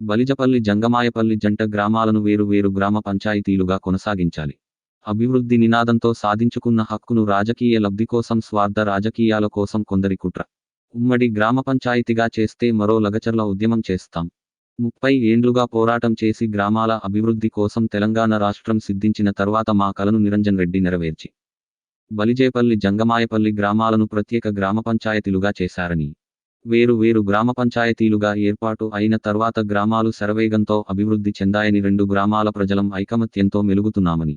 బలిజపల్లి జంగమాయపల్లి జంట గ్రామాలను వేరు వేరు గ్రామ పంచాయతీలుగా కొనసాగించాలి. అభివృద్ధి నినాదంతో సాధించుకున్న హక్కును రాజకీయ లబ్ధి కోసం స్వార్థ రాజకీయాల కోసం కొందరి కుట్ర. ఉమ్మడి గ్రామ పంచాయతీగా చేస్తే మరో లగచర్ల ఉద్యమం చేస్తాం. ముప్పై ఏండ్లుగా పోరాటం చేసి గ్రామాల అభివృద్ధి కోసం తెలంగాణ రాష్ట్రం సిద్ధించిన తర్వాత మా కలను నిరంజన్ రెడ్డి నెరవేర్చి. బలిజేపల్లి జంగమాయపల్లి గ్రామాలను ప్రత్యేక గ్రామ పంచాయతీలుగా చేశారని వేరు వేరు గ్రామ పంచాయతీలుగా ఏర్పాటు అయిన తర్వాత గ్రామాలు శరవేగంతో అభివృద్ధి చెందాయని రెండు గ్రామాల ప్రజలం ఐకమత్యంతో మెలుగుతున్నామని.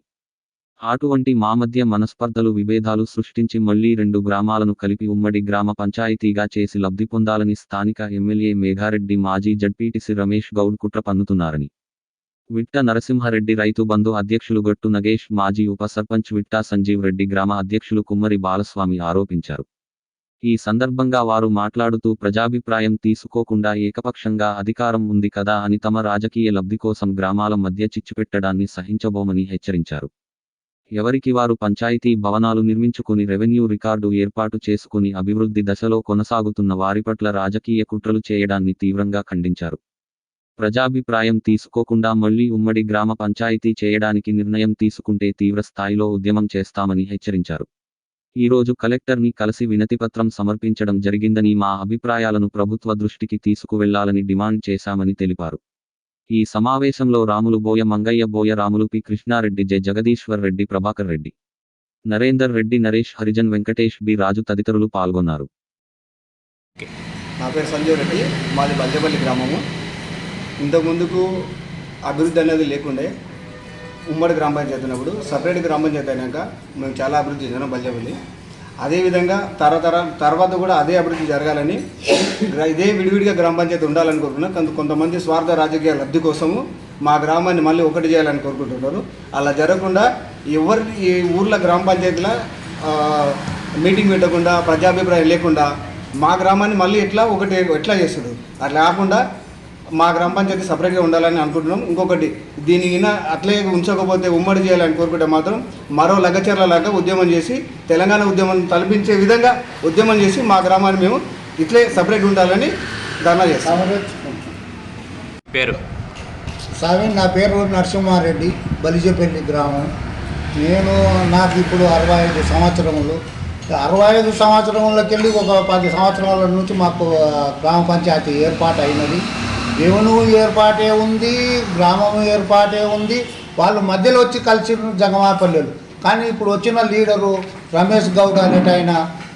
అటువంటి మా మధ్య మనస్పర్ధలు విభేదాలు సృష్టించి మళ్ళీ రెండు గ్రామాలను కలిపి ఉమ్మడి గ్రామ పంచాయతీగా చేసి లబ్ధి పొందాలని స్థానిక ఎమ్మెల్యే మేఘారెడ్డి మాజీ జడ్పీటీసీ రమేష్ గౌడ్ కుట్ర పన్నుతున్నారని. విట్ట నరసింహారెడ్డి రైతు బంధు అధ్యక్షులు గట్టు నగేష్ మాజీ ఉప సర్పంచ్ విట్టా సంజీవ్ రెడ్డి గ్రామ అధ్యక్షులు కుమ్మరి బాలస్వామి ఆరోపించారు. ఈ సందర్భంగా వారు మాట్లాడుతూ ప్రజాభిప్రాయం తీసుకోకుండా ఏకపక్షంగా అధికారం ఉంది కదా అని తమ రాజకీయ లబ్ధి కోసం గ్రామాల మధ్య చిచ్చుపెట్టడాన్ని సహించబోమని హెచ్చరించారు. ఎవరికి వారు పంచాయతీ భవనాలు నిర్మించుకుని రెవెన్యూ రికార్డు ఏర్పాటు చేసుకుని అభివృద్ధి దశలో కొనసాగుతున్న వారి పట్ల రాజకీయ కుట్రలు చేయడాన్ని తీవ్రంగా ఖండించారు. ప్రజాభిప్రాయం తీసుకోకుండా మళ్ళీ ఉమ్మడి గ్రామ పంచాయతీ చేయడానికి నిర్ణయం తీసుకుంటే తీవ్ర స్థాయిలో ఉద్యమం చేస్తామని హెచ్చరించారు. ఈ రోజు కలెక్టర్ని కలిసి వినతిపత్రం సమర్పించడం జరిగిందని మా అభిప్రాయాలను ప్రభుత్వ దృష్టికి తీసుకువెళ్ళాలని డిమాండ్ చేశామని తెలిపారు. ఈ సమావేశంలో Ramulu Boya Mangayya Boya Ramulu P Krishna Reddy J Jagadishwar Reddy Prabhakar Reddy Narender Reddy Naresh Harijan Venkatesh B Raju తదితరులు పాల్గొన్నారు. నా పేరు సంజయ్ రెడ్డి మాది బల్జపల్లి గ్రామము. ఇంతకుముందుకు అభివృద్ధి అనేది లేకుండే ఉమ్మడి గ్రామ పంచాయతీ ఉన్నప్పుడు సపరేట్ గ్రామ పంచాయతీ అయినాక మేము చాలా అభివృద్ధి చెందాం బల్జపల్లి అదేవిధంగా తరతర తర్వాత కూడా అదే అభివృద్ధి జరగాలని ఇదే విడివిడిగా గ్రామ పంచాయతీ ఉండాలని కోరుకున్నాం. కొంత కొంతమంది స్వార్థ రాజకీయ లబ్ధి కోసము మా గ్రామాన్ని మళ్ళీ ఒకటి చేయాలని కోరుకుంటున్నారు. అలా జరగకుండా ఎవరి ఈ ఊర్ల గ్రామ పంచాయతీలో మీటింగ్ పెట్టకుండా ప్రజాభిప్రాయం లేకుండా మా గ్రామాన్ని మళ్ళీ ఎట్లా ఒకటి ఎట్లా చేస్తాడు అట్లా కాకుండా మా గ్రామ పంచాయతీ సపరేట్గా ఉండాలని అనుకుంటున్నాం. ఇంకొకటి దీని అట్లే ఉంచకపోతే ఉమ్మడి చేయాలని కోరుకుంటే మాత్రం మరో లగచర్ల లాగా ఉద్యమం చేసి తెలంగాణ ఉద్యమం తలపించే విధంగా ఉద్యమం చేసి మా గ్రామాన్ని మేము ఇట్లే సపరేట్ ఉండాలని ధర్నా చేస్తాం. పేరు? స్వామి నా పేరు నరసింహారెడ్డి బలిజపల్లి గ్రామం. నేను నాకు ఇప్పుడు అరవై ఐదు సంవత్సరములు. అరవై ఐదు సంవత్సరములకి వెళ్ళి ఒక పది సంవత్సరాల నుంచి మాకు గ్రామ పంచాయతీ ఏర్పాటు అయినది దేవును ఏర్పాటే ఉంది గ్రామము ఏర్పాటే ఉంది. వాళ్ళు మధ్యలో వచ్చి కలిసి జగమాపల్లెలు. కానీ ఇప్పుడు వచ్చిన లీడరు రమేష్ గౌడ్ అనేట ఆయన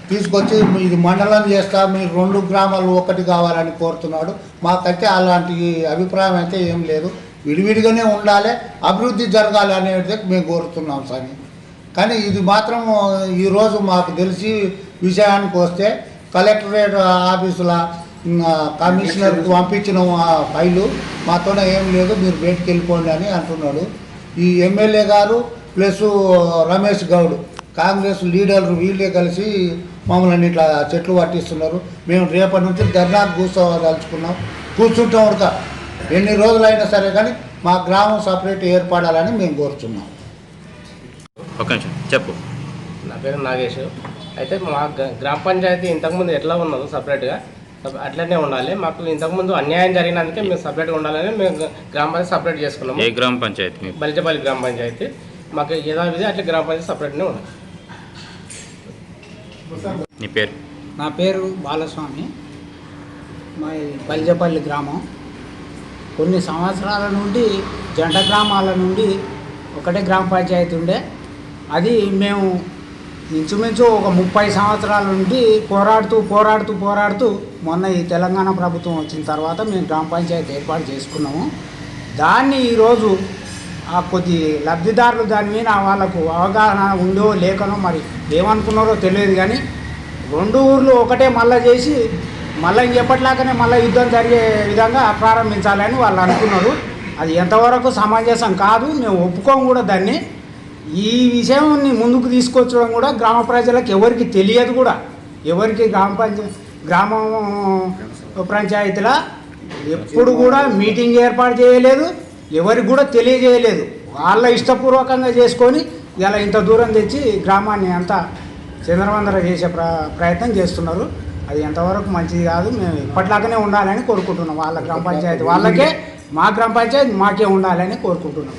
తీసుకొచ్చి ఇది మండలం చేస్తా మీరు రెండు గ్రామాలు ఒకటి కావాలని కోరుతున్నాడు. మాకైతే అలాంటి అభిప్రాయం అయితే ఏం లేదు. విడివిడిగానే ఉండాలి అభివృద్ధి జరగాలి అనేది మేము కోరుతున్నాం సార్ కానీ ఇది మాత్రం ఈరోజు మాకు తెలిసి విషయానికి వస్తే కలెక్టరేట్ ఆఫీసుల కమిషనర్కి పంపించిన ఆ ఫైలు. మాతోనే ఏం లేదు మీరు బయటికి వెళ్ళిపోండి అని అంటున్నాడు. ఈ ఎమ్మెల్యే గారు ప్లస్ రమేష్ గౌడ్ కాంగ్రెస్ లీడర్లు వీళ్ళే కలిసి మమ్మల్ని ఇట్లా చెట్లు పట్టిస్తున్నారు. మేము రేపటి నుంచి ధర్నాకు కూర్చోదలుచుకున్నాం. కూర్చుంటాం ఉడక. ఎన్ని రోజులైనా సరే కానీ మా గ్రామం సపరేట్ ఏర్పడాలని మేము కోరుతున్నాం ఒక్క నిమిషం చెప్పు. నా పేరు నాగేష్. అయితే మా గ్రామ పంచాయతీ ఇంతకుముందు ఎట్లా ఉన్నదో సపరేట్గా సప- అట్లనే ఉండాలి. మాకు ఇంతకుముందు అన్యాయం జరిగినందుకే మేము సపరేట్గా ఉండాలని మేము గ్రామ పంచాయతీ సపరేట్ చేసుకున్నాము. ఏ గ్రామ పంచాయతీ బలిజపల్లి గ్రామ పంచాయతీ. మాకు యథావిధి అట్లా గ్రామ పంచాయతీ సపరేట్నే ఉంది నీ పేరు? నా పేరు బాలస్వామి. మా బల్జపల్లి గ్రామం. కొన్ని సంవత్సరాల నుండి జంట గ్రామాల నుండి ఒకటే గ్రామ పంచాయతీ ఉండే. అది మేము ఇంచుమించు ఒక ముప్పై సంవత్సరాల నుండి పోరాడుతూ పోరాడుతూ పోరాడుతూ మొన్న ఈ తెలంగాణ ప్రభుత్వం వచ్చిన తర్వాత మేము గ్రామ పంచాయతీ ఏర్పాటు చేసుకున్నాము. దాన్ని ఈరోజు ఆ కొద్ది లబ్ధిదారులు దాని మీద వాళ్ళకు అవగాహన ఉందో లేకనో మరి ఏమనుకున్నారో తెలియదు కానీ రెండు ఊర్లు ఒకటే మళ్ళా చేసి మళ్ళీ ఎప్పటిలాగానే మళ్ళీ యుద్ధం జరిగే విధంగా ప్రారంభించాలని వాళ్ళు అనుకున్నారు. అది ఎంతవరకు సమంజసం కాదు మేము ఒప్పుకోము కూడా దాన్ని. ఈ విషయాన్ని ముందుకు తీసుకొచ్చడం కూడా గ్రామ ప్రజలకు ఎవరికి తెలియదు కూడా. ఎవరికి గ్రామ పంచాయతీ గ్రామం పంచాయతీల ఎప్పుడు కూడా మీటింగ్ ఏర్పాటు చేయలేదు ఎవరికి కూడా తెలియజేయలేదు. వాళ్ళ ఇష్టపూర్వకంగా చేసుకొని ఇలా ఇంత దూరం తెచ్చి గ్రామాన్ని అంతా చంద్రవందర చేసే ప్ర ప్రయత్నం చేస్తున్నారు. అది ఎంతవరకు మంచిది కాదు మేము ఇప్పటిలాగానే ఉండాలని కోరుకుంటున్నాం. వాళ్ళ గ్రామ పంచాయతీ వాళ్ళకే మా గ్రామ పంచాయతీ మాకే ఉండాలని కోరుకుంటున్నాం.